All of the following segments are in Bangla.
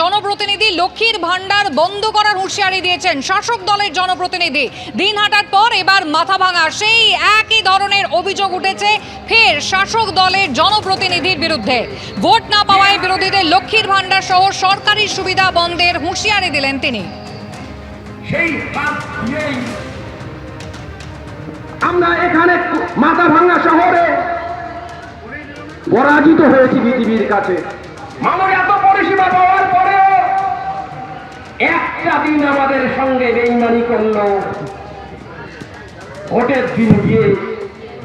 জনপ্রতিনিধি লক্ষ্মীর ভাণ্ডার বন্ধ করার হুঁশিয়ারি দিয়েছেন শাসক দলের জনপ্রতিনিধি। দিন হাঁটার পর এবার মাথা ভাঙা। সেই একই ধরনের অভিযোগ উঠেছে ফের শাসক দলের জনপ্রতিনিধির বিরুদ্ধে। ভোট না পাওয়ায় বিরোধীদের লক্ষ্মীর ভাণ্ডার সহ সরকারি সুবিধা বন্ধের হুঁশিয়ারি দিলেন তিনি। আমরা এখানে মাথা ভাঙা শহরে পরাজিত হয়েছি পৃথিবীর কাছে মানুষ এত পরিষেবা পাওয়ার পরেও একটা দিন আমাদের সঙ্গে বেইমানি করল। ভোটের দিন গিয়ে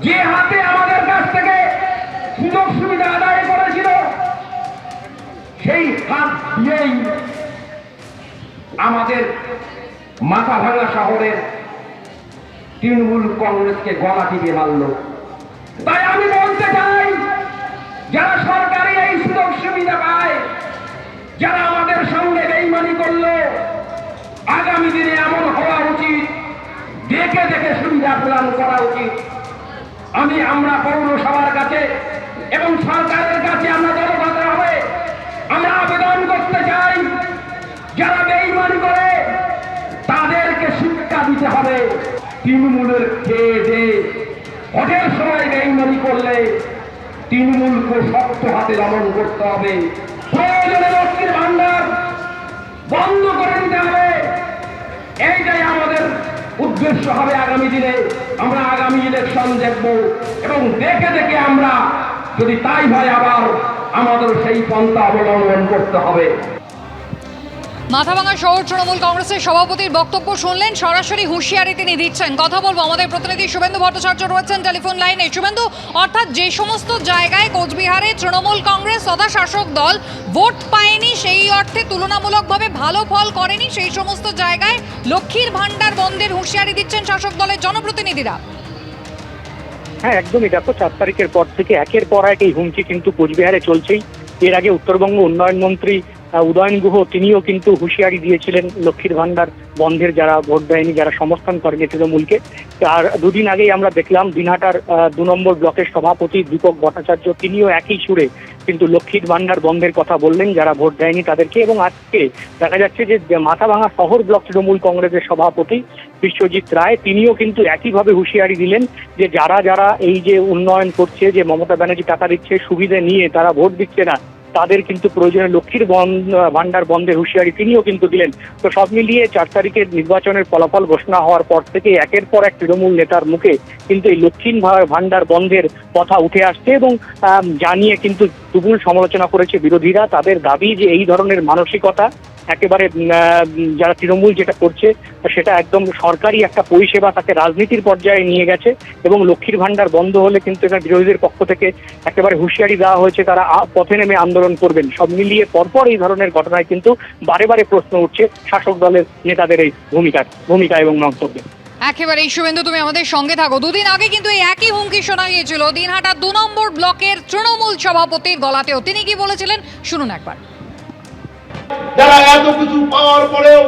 যে হাতে আমাদের কাছ থেকে সুযোগ সুবিধা আদায় করেছিল, সেই হাত দিয়েই আমাদের মাথা ভাঙা শহরের তৃণমূল কংগ্রেসকে গলা টিপে মারল তাই আমি বলতে চাই যারা সরকারি এই সুযোগ সুবিধা পায় যারা আমাদের সঙ্গে বেইমানি করল আগামী দিনে এমন হওয়া উচিত দেখে দেখে সুবিধা প্রদান করা উচিত। আমি, আমরা পৌরসভার কাছে এবং সরকারের কাছে আমরা জনগণের হবে আমরা আবেদন করতে চাই, যারা বেইমানি করে, তাদেরকে শিক্ষা দিতে হবে। তৃণমূলের খেয়ে যে ভোটের সময় বেইমানি করলে তৃণমূলকে শক্ত হাতে দমন করতে হবে। প্রয়োজনে লক্ষ্মীর ভান্ডার বন্ধ করে দিতে হবে। উদ্দেশ্য হবে আগামী দিনে আমরা আগামী ইলেকশন দেখব এবং দেখে দেখে আমরা যদি তাই হয় আবার আমাদের সেই পন্থা অবলম্বন করতে হবে। মাথাভাঙা শহর তৃণমূল কংগ্রেসের সভাপতির বক্তব্য শুনলেন, সরাসরি হুঁশিয়ারি তিনি দিচ্ছেন। কথা বলব আমাদের প্রতিনিধি শুভেন্দু ভট্টাচার্য রয়েছেন টেলিফোন লাইনে। শুভেন্দু, অর্থাৎ যে সমস্ত জায়গায় কোচবিহারে তৃণমূল কংগ্রেস তথা শাসক দল ভোট পায়নি, সেই অর্থে তুলনামূলকভাবে ভালো ফল করেনি, সেই সমস্ত জায়গায় লক্ষ্মীর ভাণ্ডার বন্ধের হুঁশিয়ারি দিচ্ছেন শাসক দলের জনপ্রতিনিধিরা। হ্যাঁ একদমই দেখো চার তারিখের পর থেকে একের পর এক এই হুমকি কিন্তু কোচবিহারে চলছেই। এর আগে উত্তরবঙ্গ উন্নয়ন মন্ত্রী উদয়ন গুহ, তিনিও কিন্তু হুঁশিয়ারি দিয়েছিলেন লক্ষ্মীর ভান্ডার বন্ধের যারা ভোট দেয়নি, যারা সমর্থন করেনি তৃণমূলকে আর দুদিন আগেই আমরা দেখলাম দিনহাটার দু নম্বর ব্লকের সভাপতি দীপক ভট্টাচার্য, তিনিও একই সুরে কিন্তু লক্ষ্মীর ভান্ডার বন্ধের কথা বললেন, যারা ভোট দেয়নি তাদেরকে। এবং আজকে দেখা যাচ্ছে যে মাথাভাঙা শহর ব্লক তৃণমূল কংগ্রেসের সভাপতি বিশ্বজিৎ রায়, তিনিও কিন্তু একইভাবে হুঁশিয়ারি দিলেন যে, যারা যারা এই যে উন্নয়ন করছে, যে মমতা ব্যানার্জি টাকা দিচ্ছে, সুবিধে নিয়ে তারা ভোট দিচ্ছে না তাদের কিন্তু প্রয়োজনে লক্ষ্মীর ভান্ডার বন্ধের হুঁশিয়ারি তিনিও কিন্তু দিলেন। তো সব মিলিয়ে চার তারিখের নির্বাচনের ফলাফল ঘোষণা হওয়ার পর থেকে একের পর এক তৃণমূল নেতার মুখে কিন্তু এই লক্ষ্মীর ভান্ডার বন্ধের কথা উঠে আসছে এবং জানিয়ে কিন্তু তুমুল সমালোচনা করেছে বিরোধীরা। তাদের দাবি যে এই ধরনের মানসিকতা একেবারে যারা তৃণমূল যেটা করছে, সেটা একদম সরকারি একটা পরিষেবা তাকে রাজনীতির পর্যায়ে নিয়ে গেছে এবং লক্ষ্মীর ভান্ডার বন্ধ হলে কিন্তু এখানে বিরোধীদের পক্ষ থেকে একেবারে হুঁশিয়ারি দেওয়া হয়েছে, তারা পথে নেমে আন্দোলন করবেন। সব মিলিয়ে পরপর এই ধরনের ঘটনায় কিন্তু বারে বারে প্রশ্ন উঠছে শাসক দলের নেতাদের এই ভূমিকার ভূমিকা এবং মন্তব্যে। একেবারে শুভেন্দু, তুমি আমাদের সঙ্গে থাকো। দুদিন আগে কিন্তু এই একই হুমকি শোনা গিয়েছিল। দিনহাটা দু নম্বর ব্লকের তৃণমূল সভাপতির গলাতেও। তিনি কি বলেছিলেন? শুনুন একবার। যারা এত কিছু পাওয়ার পরেও,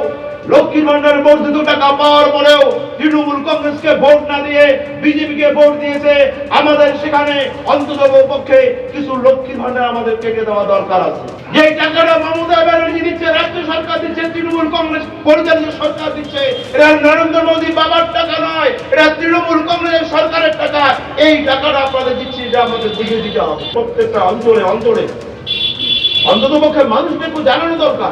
লক্ষ্মীর ভান্ডার বর্ধিত টাকা পাওয়ার পরেও তৃণমূল কংগ্রেসকে ভোট না দিয়ে বিজেপিকে ভোট দিয়েছে, আমাদের সেখানে অন্তত পক্ষে কিছু লক্ষ্মীর ভান্ডার আমাদের কেটে দেওয়া দরকার আছে। যে টাকাটা মমতা ব্যানার্জি দিচ্ছে, রাজ্য সরকার দিচ্ছে, তৃণমূল কংগ্রেস পরিচালিত সরকার দিচ্ছে, এটা নরেন্দ্র মোদী বাবার টাকা নয় এরা তৃণমূল কংগ্রেসের সরকারের টাকা। এই টাকাটা আপনাদের দিচ্ছি, এটা আমাদের বুঝে দিতে হবে। প্রত্যেকটা অঞ্চলে অঞ্চলে অন্তত পক্ষে মানুষকে একটু জানানো দরকার।